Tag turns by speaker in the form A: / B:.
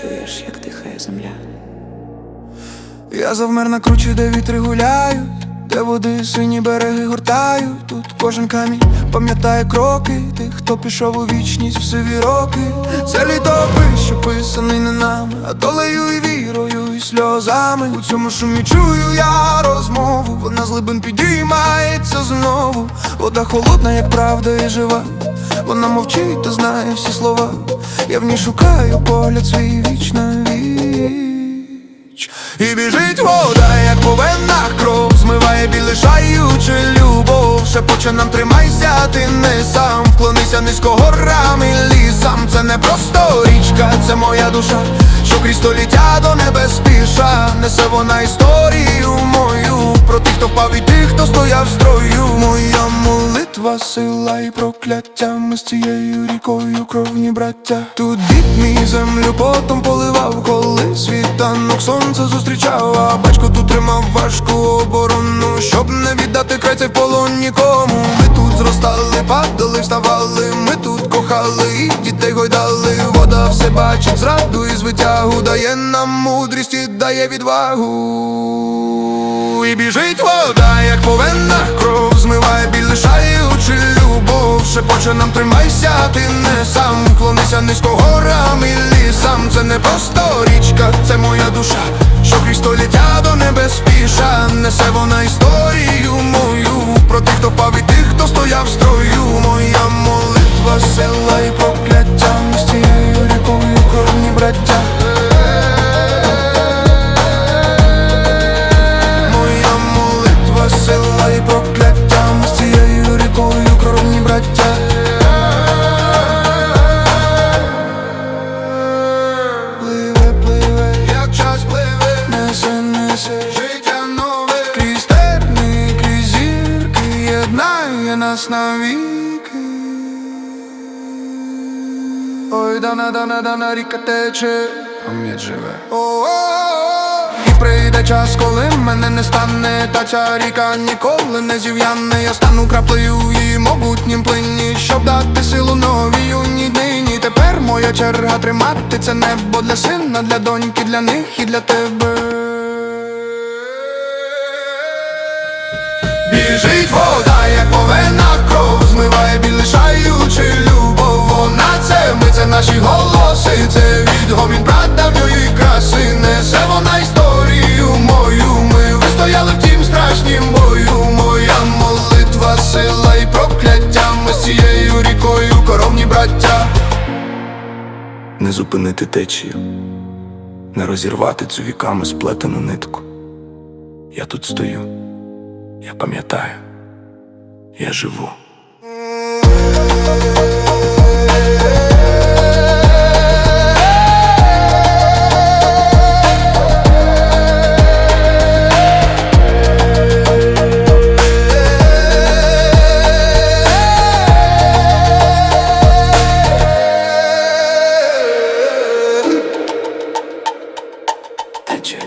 A: чуєш, як дихає земля.
B: Я завмер на кручі, де вітри гуляють, де води сині береги гортають. Тут кожен камінь пам'ятає кроки тих, хто пішов у вічність в сиві роки. Це літопис, що писаний не нами, а долею і вірою, і сльозами. У цьому шумі чую я розмову. Вона з глибин підіймається знову. Вода холодна, як правда, і жива. Вона мовчить та знає всі слова. Я в ній шукаю погляд свій вічна віч. І біжить вода, як по венах кров. Змиває біль, лишаючи любов. Шепоче нам тримайся, ти не сам. Вклонися низько горам і лісам Це не просто річка, це моя душа. Що крізь століття до небес спіша. Несе вона історію мою. Про тих, хто впав і хто стояв строю. Моя молитва, сила і прокляття. Ми з цією рікою кровні браття. Тут дід мій землю потом поливав Коли світанок сонце зустрічав. А батько тут тримав важку оборону Щоб не віддати край цей полон нікому. Ми тут зростали, падали, вставали. Ми тут кохали і дітей гойдали. Вода все бачить, зраду і звитягу. Дає нам мудрість і дає відвагу біжить вода, як по венах кров Змиває біль, лишаючи любов Шепоче нам тримайся, ти не сам Вклонися низько горам і лісам Це не просто річка, це моя душа Що крізь століття до небес спіша Несе вона історію мою Про тих, хто впав і тих, хто стояв строю. Моя молитва, сила і нас навіки. Ой, дана, дана, дана, ріка тече. Пам'ять живе. І прийде час, коли мене не стане Та ця ріка ніколи не зів'яне. Я стану краплею в її могутнім плині Щоб дати силу новій юній днині Тепер моя черга тримати це небо Для сина, для доньки, для них і для тебе. Біжить вода, Не зупинити течію Не розірвати цю віками сплетену нитку Я тут стою я пам'ятаю, я живу. Тече